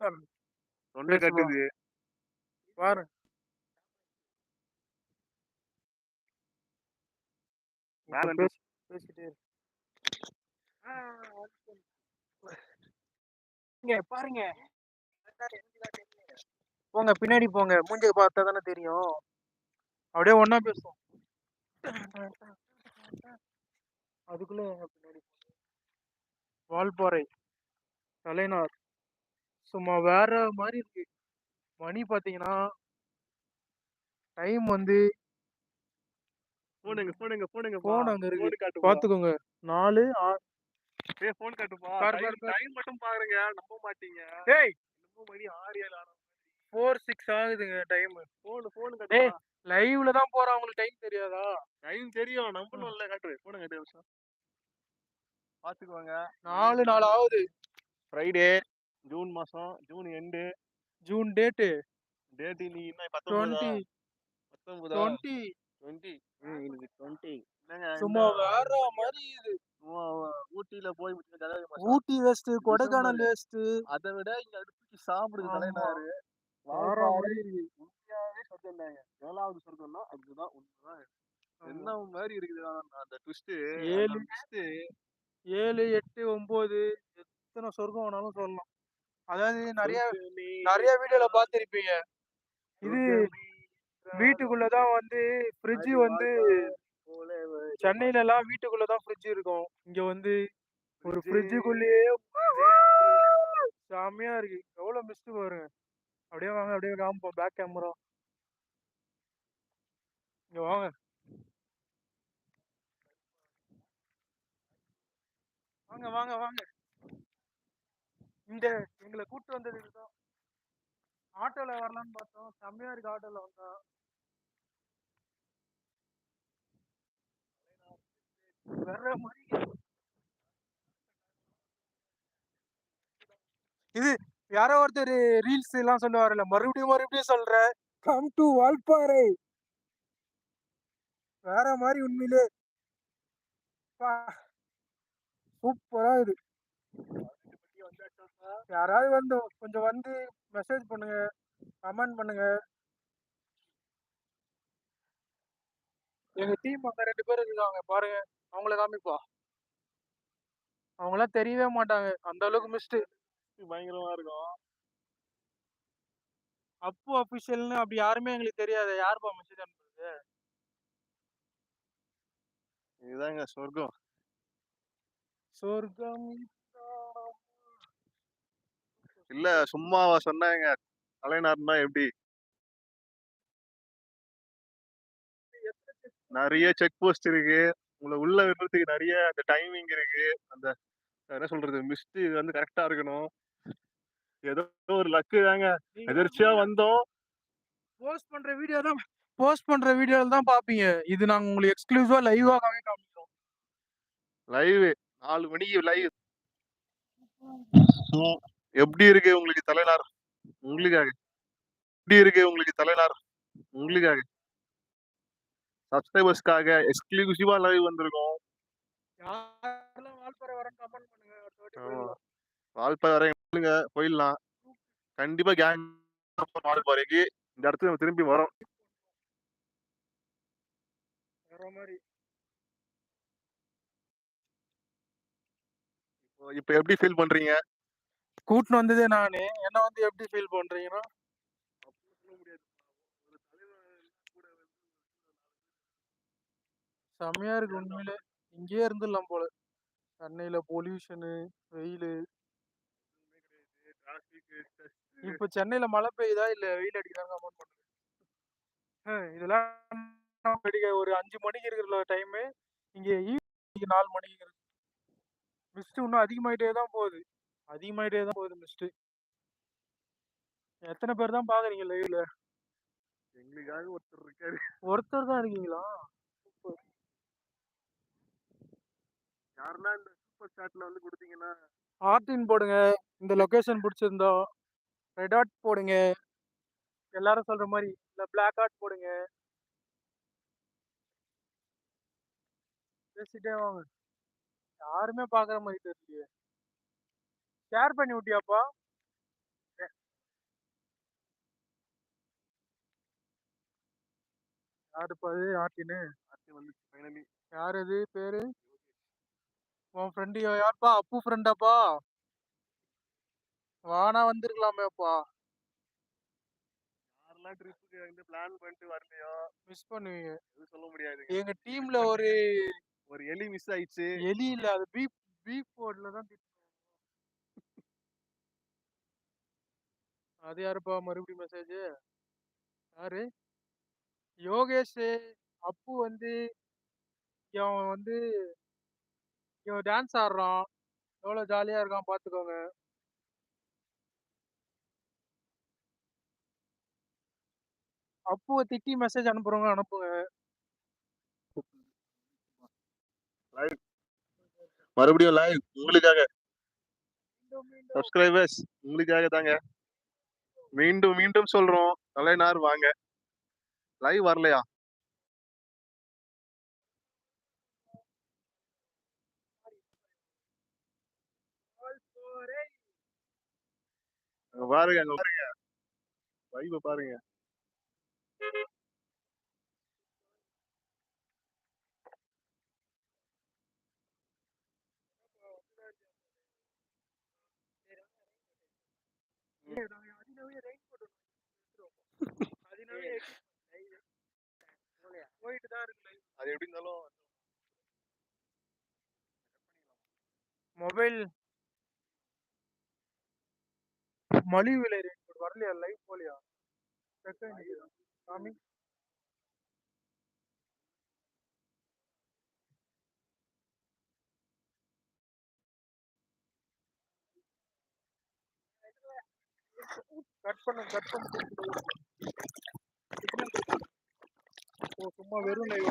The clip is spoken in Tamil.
தொண்டை. கட்டுது. பாரு. பாருங்க. போங்க பின்னாடி போங்க. மூஞ்சிய பார்த்தா தானே தெரியும். அப்படியே ஒண்ணா பேசுவோம். அதுக்குள்ள பின்னாடி. வால்பாறை தலைநார். சும்மா வேற மாதிரி இருக்கு. மணி பாத்தீங்கன்னா டைம் வந்து போனுங்க போனுங்க போனுங்க போன் அங்க இருக்கு. பாத்துக்கோங்க. நாலு ஏய் போன் காட்டுப்பா. டைம் மட்டும் பாருங்க. நம்ப மாட்டீங்க. ஏய் என்னமோ மணி ஆறு ஏழு ஆனா ஃபோர் சிக்ஸ் ஆகுதுங்க டைம். போன் போன் டேய் காட்டுப்பா. லைவ்ல தான் போறோம் அவங்களுக்கு டைம் தெரியாதா? டைம் தெரியும். நம்பணும்ல காட்டு போன காட்டு நிமிஷம். பாத்துக்குவாங்க நாலு நாள் ஆகுது. ஃப்ரைடே ஜூன் மாசம் June end. June date. Date இன்னைக்கு என்ன பத்தொன்பதா? பத்தொன்பதா? டுவெண்ட்டி. டுவெண்ட்டி. இன்னைக்கு டுவெண்ட்டி. சும்மா வேற மாதிரி இது. ஊட்டியில போய் ஊட்டி வேஸ்ட் கொடைக்கானல் வேஸ்ட் அதை விட இங்க அடுத்து சாப்பிடுது. தலைநாரு. வேற உண்மையாவே சொர்க்கம்தாங்க ஏழாவது சொர்க்கம்னா அதுதான் உண்மைதான். என்ன மாதிரி இருக்குது அந்த ட்விஸ்ட் ஏழு. ஏழு எட்டு ஒன்பது எத்தனை சொர்க்கம் வேணாலும் சொல்லலாம். அதாவது நிறைய நிறைய வீடியோல பார்த்திருப்பீங்க இது வீட்டுக்குள்ளதான் வந்து ஃப்ரிட்ஜ் வந்து சென்னையில எல்லாம் வீட்டுக்குள்ளதான் ஃப்ரிட்ஜ் இருக்கும். இங்க வந்து ஒரு ஃப்ரிட்ஜுக்குள்ளேயே செமையா இருக்கு. எவ்வளவு மிஸ்ட் பாருங்க. அப்படியே வாங்க அப்படியே காமிப்போம். பேக் கேமரா இங்க வாங்க. வாங்க வாங்க வாங்க. இந்த எங்களை கூப்பிட்டு வந்தது இதுதான் ஆட்டோல வரலாம்னு பார்த்தோம். செம்மையா இருக்கு ஆட்டோல வந்தா. வர்ற மாதிரி இது யாரோ ஒருத்தர் ரீல்ஸ் எல்லாம் சொல்லுவாருல்ல மறுபடியும் மறுபடியும் சொல்ற. Come to Valparai. வேற மாதிரி உண்மையிலே. சூப்பரா இது. யாராவது வந்து கொஞ்சம் வந்து மெசேஜ் பண்ணுங்க கமெண்ட் பண்ணுங்க. எங்க டீம் அங்க ரெண்டு பேர் இருக்காங்க பாருங்க. அவங்கள காமிப்பா. அவங்களாம் தெரியவே மாட்டாங்க. அந்த அளவுக்கு மிஸ்ட் பயங்கரமா இருக்கும். அப்பு அபிஷியல்னு அப்படி யாருமே எங்களுக்கு தெரியாது. யாருப்பா மெசேஜ் அனுப்புறது? இதுதாங்க சொர்க்கம். சொர்க்கம் இல்ல சும்மாவா சொன்னாங்க. தலைநார்னா எப்படி? நிறைய செக் போஸ்ட் இருக்கு. உங்களை உள்ள விடுறதுக்கு நிறைய அந்த டைமிங் இருக்கு. அந்த என்ன சொல்றது மிஸ்ட் வந்து கரெக்டா இருக்கணும். ஏதோ ஒரு லக்கு தாங்க. எதிர்ச்சியா வந்தோம். போஸ்ட் பண்ற வீடியோ தான் போஸ்ட் பண்ற வீடியோல தான் பாப்பீங்க. இது நாங்க உங்களுக்கு எக்ஸ்க்ளூசிவா லைவா காமிக்கிறோம் லைவ் நாலு மணிக்கு லைவ் எப்படி இருக்கு உங்களுக்கு தலைநார்? உங்களுக்காக. எப்படி இருக்கு உங்களுக்கு தலைநார்? உங்களுக்காக. சப்ஸ்கிரைபர்ஸ்க்காக எக்ஸ்க்ளூசிவா லைவ் வந்திருக்கோம். வால்பாறை வரைங்க போயிடலாம். கண்டிப்பா கேங் வால்பாறைக்கு. இந்த இடத்துக்கு நம்ம திரும்பி வரோம். இப்போ எப்படி ஃபீல் பண்றீங்க? கூட்டின்னு வந்ததே நானு. என்ன வந்து எப்படி ஃபீல் பண்றீங்கன்னா? செம்மையா இருக்கு உண்மையில. இங்கேயே இருந்துடலாம் போல. சென்னையில பொல்யூஷனு வெயில். இப்ப சென்னையில மழை பெய்யுதா இல்ல வெயில் அடிக்கிறாங்க அமௌண்ட் பண்ணுங்க ஆ, இதெல்லாம் நம்ம அடிக்க ஒரு அஞ்சு மணிக்கு இருக்கிற டைமு இங்க ஈவினிங் நாலு மணிக்கு இருக்கு. மிஸ்ட் இன்னும் அதிகமாயிட்டே தான் போகுது. அதிகமாயிட்டே தான் போகுது மிஸ்ட் எத்தனை பேர் தான் பாக்குறீங்க லைவ்ல எங்களுக்காக ஒருத்தர் இருக்காரு. ஒருத்தர் தான் இருக்கீங்களா? யாருன்னா இந்த சூப்பர் சாட்ல வந்து கொடுத்தீங்கன்னா ஆர்டின் போடுங்க. இந்த லொகேஷன் பிடிச்சிருந்தா ரெட் ஆர்ட் போடுங்க. எல்லாரும் சொல்ற மாதிரி இல்ல பிளாக் ஆர்ட் போடுங்க. பேசிட்டே வாங்க. யாருமே பாக்குற மாதிரி தெரியலையே. ஷேர் பண்ணி விட்டியாப்பா? யாருப்பா அது ஆர்டின்னு ஆர்டி வந்து ஃபைனலி யார் இது? பேரு? உன் ஃப்ரெண்டு யார்ப்பா? அப்பு ஃப்ரெண்டாப்பா வானா வந்திருக்கலாமேப்பா. யாரெல்லாம் ட்ரிப்புக்கு வந்து பிளான் பண்ணிட்டு வரலையோ? மிஸ் பண்ணுவீங்க. இது சொல்ல முடியாது எங்க டீம்ல ஒரு ஒரு எலி மிஸ் ஆயிடுச்சு. எலி இல்ல அது பீப் பீப் போர்ட்ல தான் அது யாருப்பா மறுபடியும் மெசேஜ் யாரு? யோகேஷ். அப்பு வந்து இவன் வந்து இவன் டான்ஸ் ஆடுறான். எவ்வளவு ஜாலியா இருக்கான் பாத்துக்கோங்க. அப்புவை திட்டி மெசேஜ் அனுப்புறவங்க அனுப்புங்க. மறுபடியும் லைவ் உங்களுக்காக. சப்ஸ்கிரைபர்ஸ் உங்களுக்காக தாங்க. மீண்டும் மீண்டும் சொல்றோம். தலைநார் வாங்க. லைவ் வரலையா? பாருங்க அங்க பாருங்க. வைப பாருங்க. போயிட்டு தான் இருக்கு அது எப்படி இருந்தாலும் மொபைல் மலிவு விலை ரேட் வரலையா? லைவ் போலியா செகண்ட் சாமி. கட் பண்ணு கட் பண்ணு. சும்மா வெறும் லைவ்